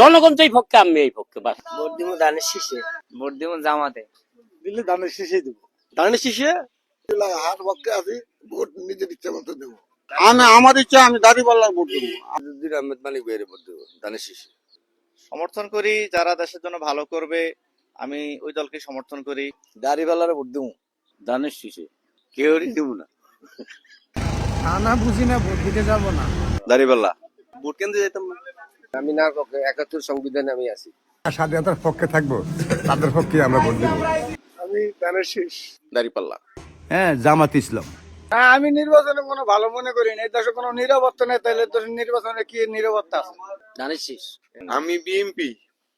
জনগণ যেই পক্ষে আমি এই পক্ষে বাস। ভোট দিব ধানের শীষে। ভোট দিব জামাতে। দিলে ধানের শীষে দেবো। ধানের শীষে? হাত পক্ষে আছি ভোট নিজের ইচ্ছা মতো দেবো। আমি আমার ইচ্ছা আমি দাড়ি পাল্লার ভোট দেবো। আব্দুল আহমেদ মালিক ভাইয়ের ভোট দেবো ধানের শীষে। সমর্থন করি যারা দেশের জন্য ভালো করবে আমি ওই দলকে সমর্থন করি। দাড়িপাল্লার ভোট দেবো। ধানের শীষে। কেউরই দেবো না। না বুঝি না ভোট দিতে যাব না। দাড়িপাল্লা ভোট কেন্দ্রে যেতাম না। আমি না একাত্তর সংবিধানে আমি আছি। স্বাধীনতার পক্ষে থাকব তাদের পক্ষে আমরা ভোট দেবো। আমি শীষ। দাড়িপাল্লা। হ্যাঁ জামাত ইসলাম। হ্যাঁ আমি নির্বাচনে কোনো ভালো মনে করি না। এই দেশে কোনো নিরাপত্তা নেই তাহলে তো নির্বাচনে কি নিরাপত্তা আছে? শীষ। আমি বিএমপি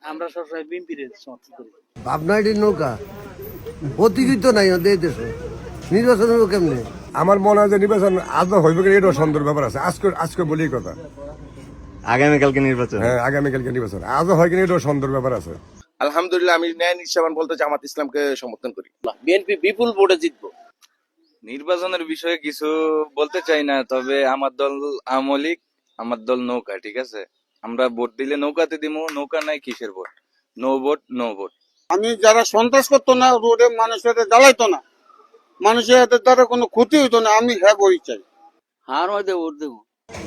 আমরা সবসময় বিএনপির সমর্থন করি। ভাবনাটি নৌকা। প্রতিযোগিত নাই ওদের দেশে। নির্বাচন হব কেমনে? আমার মনে হয় যে নির্বাচন আজও হইবে এটাও সুন্দর ব্যাপার আছে। আজকে আজকে বলি কথা। আগামীকালকে নির্বাচন। হ্যাঁ আগামীকালকে নির্বাচন। আজও হয় কিনা সুন্দর ব্যাপার আছে। আলহামদুলিল্লাহ আমি ন্যায় নিঃসাবান বলতে জামাত ইসলামকে সমর্থন করি। বিএনপি বিপুল ভোটে জিতবো। নির্বাচনের বিষয়ে কিছু বলতে চাই না তবে আমার দল আমলিক আমার দল নৌকা ঠিক আছে? আমরা ভোট দিলে নৌকাতে দিব নৌকা নাই কিসের vote? No vote no vote. আমি যারা সন্ত্রাস করতো না রোডে মানুষের জ্বালাইতো না। মানুষের হাতের দ্বারা কোনো ক্ষতি হইতো না আমি হ্যাঁ বই চাই। হার হয়তো ভোট দেবো।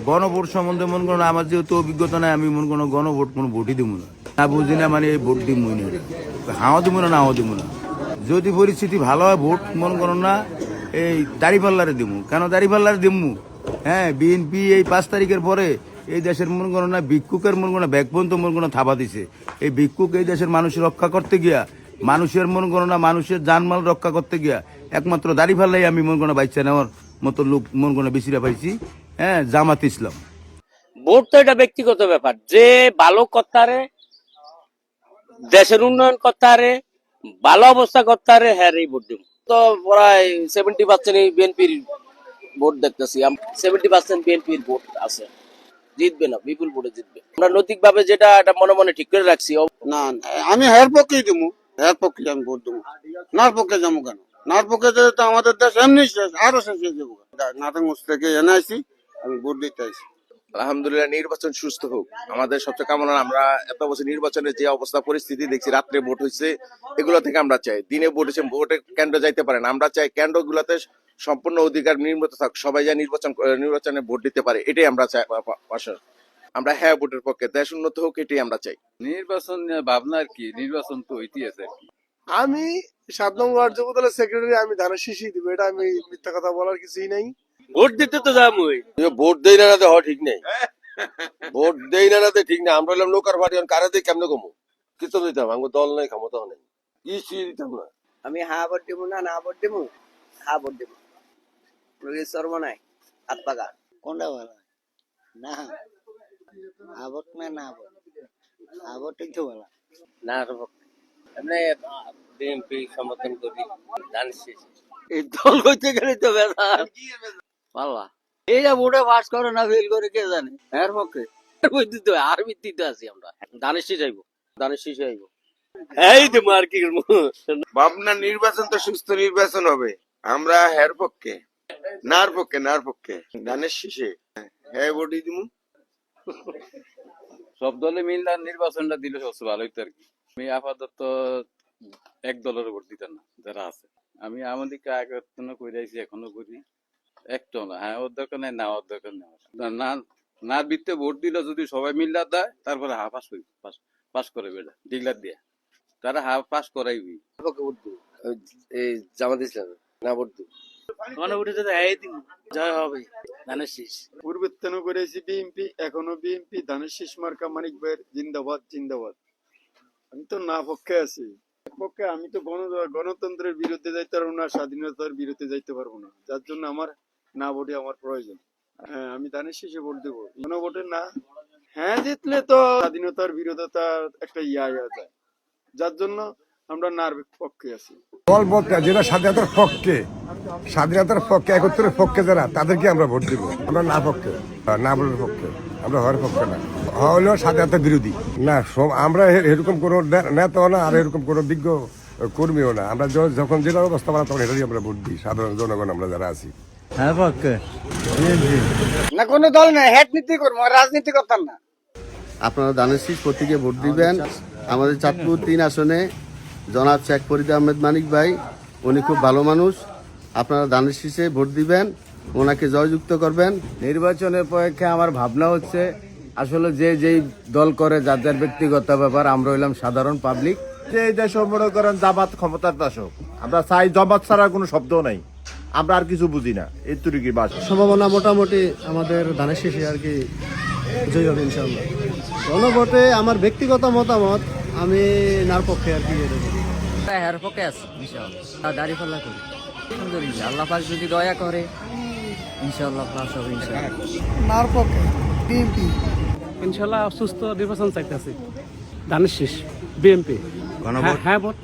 গণভোট সম্বন্ধে মনে করো না, আমার যেহেতু অভিজ্ঞতা নাই আমি মনে করো গণভোট কোনো ভোটই দিব না। না বুঝি না মানে এই ভোট দিব না। হাওয়া দিব না নাও দিব না। যদি পরিস্থিতি ভালো হয় ভোট মনে করো না এই দাড়িপাল্লারে দিব কেন দাড়িপাল্লারে দিব হ্যাঁ বিএনপি এই পাঁচ তারিখের পরে এই দেশের মনে করো না ভিক্ষুকের মনে করো না ব্যাগ পর্যন্ত মনে করো না থাবা দিছে। এই ভিক্ষুক এই দেশের মানুষ রক্ষা করতে গিয়া মানুষের মনে করো না মানুষের জানমাল রক্ষা করতে গিয়া একমাত্র দাড়ি ফাল্লাই আমি মনে করো না নেওয়ার মতো লোক মনে করো বেশিরা পাইছি। হ্যাঁ জামাত ইসলাম। ভোট তো এটা ব্যক্তিগত ব্যাপার। যে ভালো করতারে দেশের উন্নয়ন করতারে ভালো অবস্থা করতারে হ্যাঁ এই ভোট দেবো। তো প্রায় সেভেন্টি পার্সেন্ট বিএনপির ভোট দেখতেছি। সেভেন্টি পার্সেন্ট বিএনপির ভোট আছে। জিতবে না বিপুল ভোটে জিতবে। আমরা নৈতিক ভাবে যেটা এটা মনে মনে ঠিক করে রাখছি। না আমি হের পক্ষেই দেবো। হের পক্ষে আমি ভোট দেবো। নার পক্ষে যাব কেন? নার পক্ষে তো আমাদের দেশ এমনি শেষ আরও শেষ হয়ে যাব। নাটক থেকে এনে আইসি আমি ভোট দিতে আইসি আলহামদুলিল্লাহ নির্বাচন সুস্থ হোক। আমাদের সবচেয়ে কামনা আমরা এত বছর নির্বাচনের যে অবস্থা পরিস্থিতি দেখছি রাত্রে ভোট হয়েছে এগুলো থেকে আমরা চাই। দিনে ভোট হয়েছে ভোটের কেন্দ্র যাইতে পারে না। আমরা চাই কেন্দ্র গুলাতে সম্পূর্ণ অধিকার নির্মিত থাক। সবাই যা নির্বাচন নির্বাচনে ভোট দিতে পারে। এটাই আমরা চাই আমরা হ্যাঁ ভোটের পক্ষে। দেশ উন্নত হোক এটাই আমরা চাই। নির্বাচন ভাবনা আর কি? নির্বাচন তো হইতে আছে আমি সাত নম্বর ওয়ার্ড যুব দলের সেক্রেটারি আমি ধানের শীষই দিব। এটা আমি মিথ্যা কথা বলার কিছুই নাই। ভোট দিতে তো যাবই। ভোট দেই না না হওয়া ঠিক নেই। ভোট দেই না নাতে ঠিক না আমরা হলাম নৌকার পার্টি কারে দিয়ে কেমনে কমো কিছু দিতাম আমার দল নেই ক্ষমতা নেই। কি দিতাম না। আমি হা ভোট দিব না না ভোট দিব হা ভোট দিব সর্ব নাই হাত পাকা। কোনটা ভালো না আবট না না আবট আবটই তো ভালো। না এমনি বিএনপি সমর্থন করি শীষ এই দল হইতে গেলে তো বেদা পাল্লা। এইটা ভোটে পাস করে না ফেল করে কে জানে? এর পক্ষে। দিতে আর আছি আমরা। ধানের শীষ আইব ধানের শীষ আইব এই তো ভাবনা নির্বাচন তো সুস্থ নির্বাচন হবে। আমরা হের পক্ষে। নার পক্ষে নার পক্ষে। ধানের শীষে হ্যাঁ। ভোটই সব দলে মিললে নির্বাচনটা দিলে সবচেয়ে ভালো হইতো আর কি। আমি আপাতত এক দলের ভোট দিতাম না যারা আছে। আমি আমাদেরকে আগে করে আইছি এখনও করি একটু না হ্যাঁ ওর দরকার নেই না ওর দরকার নেই। না- না বিত্তে ভোট দিলে যদি সবাই মিল্লা দেয় তারপরে হা পাস করি পাস পাস করে বেটা ডিগলার দিয়ে। তারা হা পাস করাইবি পক্ষে ভোট দিব? এই জামাত ইসলাম না ভোট দিব? মনে উঠে যদি এই দিন জয় হবে ধানের শীষ। পূর্বেত্তন করেছি বিএনপি এখনও বিএনপি ধানের শীষ মার্কা মানিক ভাইয়ের জিন্দাবাদ জিন্দাবাদ। আমি তো না পক্ষে আছি। পক্ষে আমি তো গণ গণতন্ত্রের বিরুদ্ধে যাইতে পারব না স্বাধীনতার বিরুদ্ধে যাইতে পারব না। যার জন্য আমার না ভোটে আমার প্রয়োজন। হ্যাঁ আমি ধানের শীষে ভোট দেবো। কোনো ভোটে না। হ্যাঁ জিতলে তো স্বাধীনতার বিরোধতা একটা ইয়া ইয়া যায়। যার জন্য আমরা নার পক্ষে আছি। দল বলতে যেটা স্বাধীনতার পক্ষে স্বাধীনতার পক্ষে, একত্রের পক্ষে যারা, তাদেরকে আমরা ভোট দিব। আমরা না পক্ষে, না ভোটের পক্ষে, আমরা হওয়ার পক্ষে না। হলো স্বাধীনতার বিরোধী। না, সব- আমরা এরকম কোনো নেতাও না, আর এরকম কোনো বিজ্ঞ কর্মীও না। আমরা যখন যেটা অবস্থা পারা তখন এটাই আমরা ভোট দিই, সাধারণ জনগণ আমরা যারা আছি। হ্যাঁ পক্ষে না কোনো দল নাই হ্যাট নীতি করব রাজনীতি করতাম না। আপনারা দানের শীষ প্রতীকে ভোট দিবেন। আমাদের চাঁদপুর তিন আসনে জনাব শেখ ফরিদ আহমেদ মানিক ভাই উনি খুব ভালো মানুষ। আপনারা দানের শীষে ভোট দিবেন ওনাকে জয়যুক্ত করবেন। নির্বাচনের পক্ষে আমার ভাবনা হচ্ছে আসলে যে যেই দল করে যার যার ব্যক্তিগত ব্যাপার আমরা হইলাম সাধারণ পাবলিক। যে এই দেশ মনে করেন জামাত ক্ষমতার দাসক আমরা চাই জমাত ছাড়া কোনো শব্দও নাই। আমরা আর কিছু বুঝি না। এই তুরিকি বাস সম্ভাবনা মোটামুটি আমাদের ধানের শেষে আর কি জয় হবে ইনশাল্লাহ গণভোটে আমার ব্যক্তিগত মতামত আমি নার পক্ষে আর কি। হের পক্ষে আছে ইনশাআল্লাহ। দাড়ি পাল্লা করি। আলহামদুলিল্লাহ আল্লাহ পাক যদি দয়া করে ইনশাআল্লাহ প্লাস হবে ইনশাআল্লাহ। নার পক্ষে বিএনপি ইনশাল্লাহ সুস্থ নির্বাচন চাইতেছি। ধানের শেষ বিএমপি গণভোট হ্যাঁ ভোট।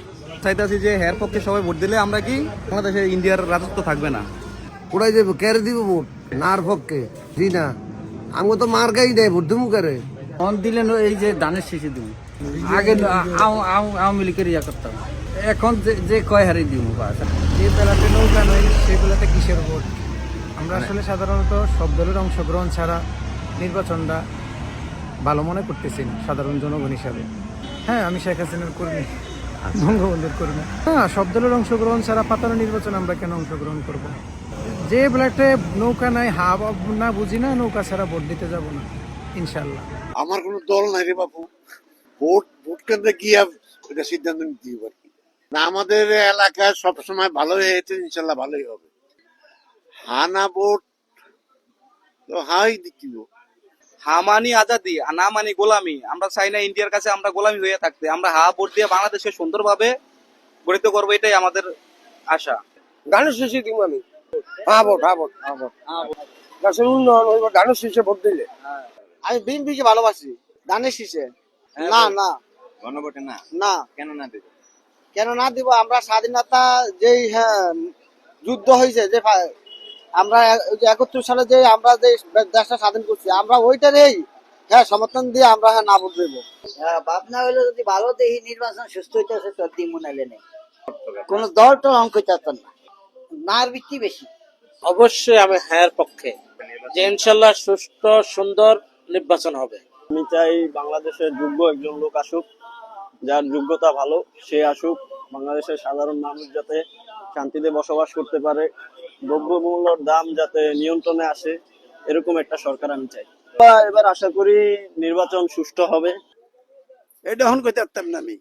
চাইতেছি যে হের পক্ষে সবাই ভোট দিলে আমরা কি বাংলাদেশে ইন্ডিয়ার রাজত্ব থাকবে না? কোড়াই দেবো কেড়ে দিব ভোট? নার পক্ষে? জি না। আমি তো মার গাই দেয় ভোট দেবো কেড়ে ফোন দিলেন এই যে ধানের শেষে দিব। আগে আওয়ামী লীগের ইয়া করতাম। এখন যে যে কয় হারে দিব যে বেলাতে নৌকা নয় সেই বেলাতে কিসের ভোট? আমরা আসলে সাধারণত সব দলের অংশগ্রহণ ছাড়া নির্বাচনটা ভালো মনে করতেছি না সাধারণ জনগণ হিসাবে। হ্যাঁ আমি শেখ হাসিনার কর্মী। বঙ্গবন্ধুর কর্মী। হ্যাঁ সব দলের অংশগ্রহণ ছাড়া পাতানো নির্বাচন আমরা কেন অংশগ্রহণ করব? যে বেলাতে নৌকা নাই হা বা না বুঝি না নৌকা ছাড়া ভোট দিতে যাব না ইনশাল্লাহ আমার কোনো দল নাই রে বাবু ভোট ভোট কেন্দ্রে গিয়ে এটা সিদ্ধান্ত নিতে পারি না আমাদের এলাকায় সবসময় ভালো হয়েছে ইনশাল্লাহ ভালোই হবে। হানা ভোট তো হাই দিব হা মানি আজাদি আর না মানি গোলামি। আমরা চাই না ইন্ডিয়ার কাছে আমরা গোলামি হয়ে থাকতে। আমরা হা ভোট দিয়ে বাংলাদেশকে সুন্দরভাবে গঠিত করব এটাই আমাদের আশা। ধানের শেষে দিব আমি হ্যাঁ ভোট হ্যাঁ ভোট হ্যাঁ ভোট। দেশের উন্নয়ন হইব শেষে ভোট দিলে। আমি বিএনপিকে ভালোবাসি ধানের শীষে না না। গণভোটে না? না। কেন না দেবে? কেন না দিব? আমরা স্বাধীনতা যেই হ্যাঁ যুদ্ধ হয়েছে যে আমরা এ- ওই যে একাত্তর সালে যে আমরা যে দেশটা স্বাধীন করছি আমরা ওইটারই হ্যাঁ সমর্থন দিয়ে আমরা হ্যাঁ না ভোট দেবো। ভাবনা হইল যদি ভালো দেখি নির্বাচন সুস্থ হইতেছে তোর দিন মনে নেই কোন দল তো অঙ্ক চাচ্ছেন না। নার বৃত্তি বেশি। অবশ্যই আমি হ্যাঁ পক্ষে। যে ইনশাল্লাহ সুস্থ সুন্দর নির্বাচন হবে। আমি চাই বাংলাদেশের যোগ্য একজন লোক আসুক যার যোগ্যতা ভালো সে আসুক। বাংলাদেশের সাধারণ মানুষ যাতে শান্তিতে বসবাস করতে পারে। দ্রব্যমূল্যর দাম যাতে নিয়ন্ত্রণে আসে এরকম একটা সরকার আমি চাই। এবার আশা করি নির্বাচন সুষ্ঠু হবে। এটা এখন কইতে পারতাম না আমি।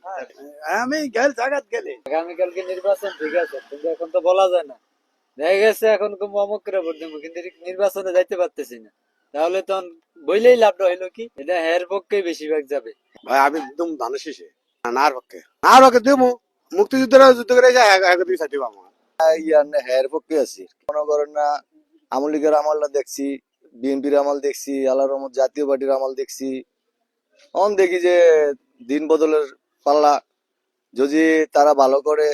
আমি গেল জায়গাত গেলে। আগামীকালকে নির্বাচন ঠিক আছে কিন্তু এখন তো বলা যায় না। দেখা গেছে এখন অমুক করে ভোট দেবো কিন্তু নির্বাচনে যাইতে পারতেছি না। তাহলে তো বইলেই লাভটা হইল কি? এটা হের পক্ষে বেশিরভাগ যাবে। ভাই আমি একদম ধানের শীষে। নার পক্ষে। নার পক্ষে দেবো। মুক্তিযুদ্ধরা যুদ্ধ করে দুই সাথে আমার হের পক্ষে আছি। মনে করেন না আওয়ামী লীগের আমলটা দেখছি বিএনপির আমল দেখছি আল্লাহ রহমত জাতীয় পার্টির আমল দেখছি। অন দেখি যে দিন বদলের পাল্লা যদি তারা ভালো করে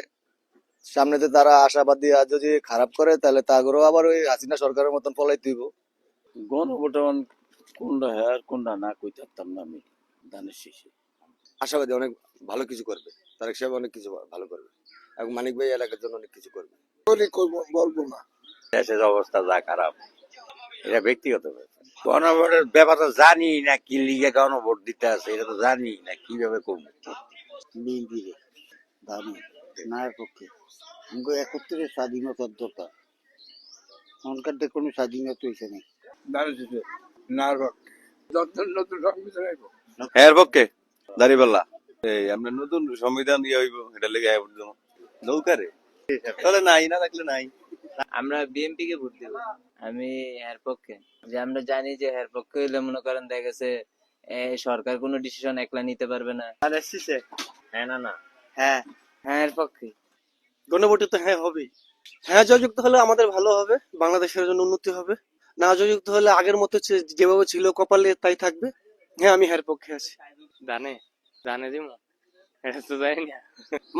সামনেতে তারা আশাবাদী আর যদি খারাপ করে তাহলে তাগরও আবার ওই হাসিনা সরকারের মতন পলাই দিব গণভোটে কোনটা হ্যাঁ কোনটা না কই পারতাম না আমি ধানের শেষে। আশাবাদী অনেক ভালো কিছু করবে। তারেক সাহেব অনেক কিছু ভালো করবে। এবং মানিক ভাই এলাকার জন্য অনেক কিছু করবে। বলব না। দেশের অবস্থা যা খারাপ এটা ব্যক্তিগত ব্যাপার। গণভোটের ব্যাপারটা জানি না কি লিগে গণভোট দিতে আছে এটা তো জানি না কীভাবে করব? বিএনপি দামি নায়ের পক্ষে। আমাকে একত্রে স্বাধীনতার দরকার। এখনকার তো কোনো স্বাধীনতা হয়েছে না। হের পক্ষে। দাঁড়িপাল্লা এই আমরা নতুন সংবিধান ইয়ে হইব এটা লেগে নৌকারে তাহলে নাই না থাকলে নাই। আমরা বিএনপি কে ভোট দেব আমি এর পক্ষে। যে আমরা জানি যে এর পক্ষে হইলে মনে করেন দেখা গেছে সরকার কোনো ডিসিশন একলা নিতে পারবে না। হ্যাঁ না না। হ্যাঁ। হ্যাঁ এর পক্ষে। গণভোটে তো হ্যাঁ হবে হ্যাঁ জয়যুক্ত হলে আমাদের ভালো হবে বাংলাদেশের জন্য উন্নতি হবে। না জয়যুক্ত হলে আগের মতো যেভাবে ছিল কপালে তাই থাকবে। হ্যাঁ আমি হ্যার পক্ষে আছি। জানে জানে না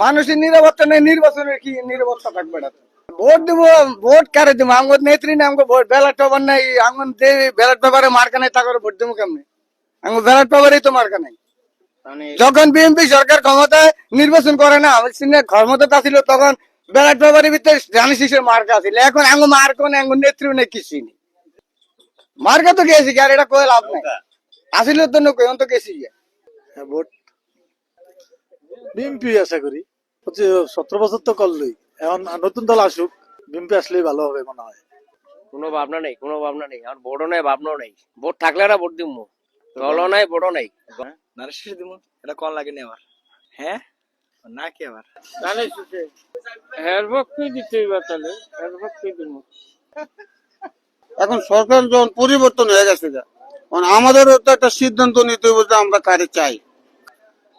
মানুষের নিরাপত্তা নেই নির্বাচনের কি নিরাপত্তা থাকবে না ভোট দিব ভোট কারে দিব? আমার নেত্রী না আমাকে ভোট ব্যালট পেপার নাই আমার যে ব্যালট পেপারে মার্কা নাই তা করে ভোট দিব কেমনে? আমার ব্যালট পেপারেই তো মার্কা নাই। যখন বিএনপি সরকার ক্ষমতায় নির্বাচন করে না ক্ষমতা ছিল তখন ব্যালট পেপারের ভিতরে জানি শিশের মার্কা ছিল। এখন আঙ্গু মার্কা নেই আঙ্গু নেত্রী নেই কিছু নেই। মার্কা তো গেছি কি আর এটা কয়ে লাভ নাই। আসিল তো নকই অন্ত গেছি হ্যাঁ ভোট বিএনপি আশা করি। সতেরো বছর তো করলই। এখন নতুন দল আসুক বিএনপি আসলেই ভালো হবে মনে হয়। কোনো ভাবনা নেই কোনো ভাবনা নেই। আর ভোটও নাই ভাবনাও নেই। ভোট থাকলে না ভোট দিব দলও নাই ভোটও নাই। নারে শেষ দিব এটা কোন লাগে আমার হ্যাঁ? না কি আবার? হের পক্ষে দিতেই বা তাহলে? হের পক্ষে দিব এখন সরকার যখন পরিবর্তন হয়ে গেছে যা আমাদেরও তো একটা সিদ্ধান্ত নিতে হবে যে আমরা কারে চাই।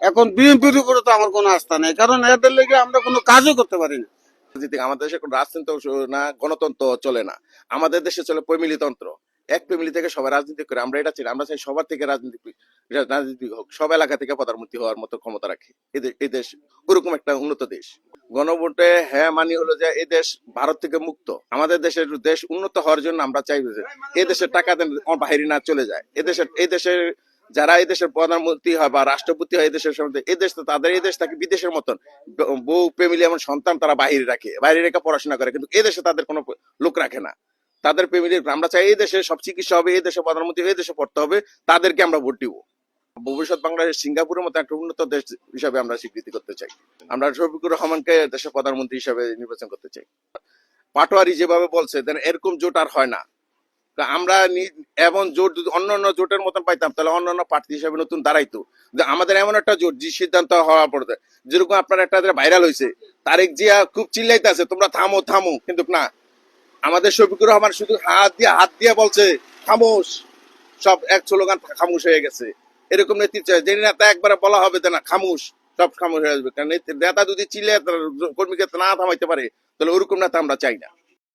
এখন বিএনপির উপরে তো আমার কোনো আস্থা নেই, কারণ এদের লেগে আমরা কোনো কাজও করতে পারি না। আমাদের দেশে কোনো রাজতন্ত্র না, গণতন্ত্র চলে না। আমাদের দেশে চলে ফ্যামিলিতন্ত্র এক ফ্যামিলি থেকে সবাই রাজনীতি করে, আমরা এটা চাই, আমরা চাই সবার থেকে রাজনীতি রাজনীতি হোক, সব এলাকা থেকে প্রধানমন্ত্রী হওয়ার মতো ক্ষমতা রাখে। এই দেশ ওরকম একটা উন্নত দেশ। গণভোটে হ্যাঁ মানি হলো যে এই দেশ ভারত থেকে মুক্ত। আমাদের দেশের দেশ উন্নত হওয়ার জন্য আমরা চাই এই দেশের টাকা বাহিরে না চলে যায়। এই দেশের এই দেশের যারা এই দেশের প্রধানমন্ত্রী হয় বা রাষ্ট্রপতি হয় এই দেশের সম্বন্ধে, এই দেশ তো তাদের, এই দেশ থাকে বিদেশের মতন। বউ ফ্যামিলি এমন সন্তান তারা বাইরে রাখে, বাইরে রেখে পড়াশোনা করে, কিন্তু এই দেশে তাদের কোনো লোক রাখে না। তাদের ফ্যামিলির আমরা চাই এই দেশে সব চিকিৎসা হবে, এই দেশে প্রধানমন্ত্রী এই দেশে পড়তে হবে, তাদেরকে আমরা ভোট দিব। ভবিষ্যৎ বাংলাদেশ সিঙ্গাপুরের মতো একটা উন্নত দেশ হিসাবে আমরা স্বীকৃতি করতে চাই। আমরা শফিকুর রহমানকে দেশের প্রধানমন্ত্রী হিসাবে নির্বাচন করতে চাই। পাটোয়ারি যেভাবে বলছে, দেন এরকম জোট আর হয় না। তা আমরা এমন জোট যদি অন্য অন্য জোটের মতন পাইতাম, তাহলে অন্য অন্য প্রার্থী হিসাবে নতুন দাঁড়াইতো। আমাদের এমন একটা জোট, যে সিদ্ধান্ত হওয়ার পর যেরকম আপনার একটা ভাইরাল হয়েছে তারেক জিয়া খুব চিল্লাইতে আছে তোমরা থামো থামো। কিন্তু না। আমাদের শফিকুর রহমান শুধু হাত দিয়ে হাত দিয়ে বলছে, খামোশ। সব এক স্লোগান, খামোশ হয়ে গেছে। এরকম নেতৃত্ব যে নেতা একবারে বলা হবে না, খামোশ। সব খামোশ হয়ে আসবে কারণ নেতা যদি চিল্লে কর্মীকে না থামাইতে পারে, তাহলে ওরকম নেতা আমরা চাই না।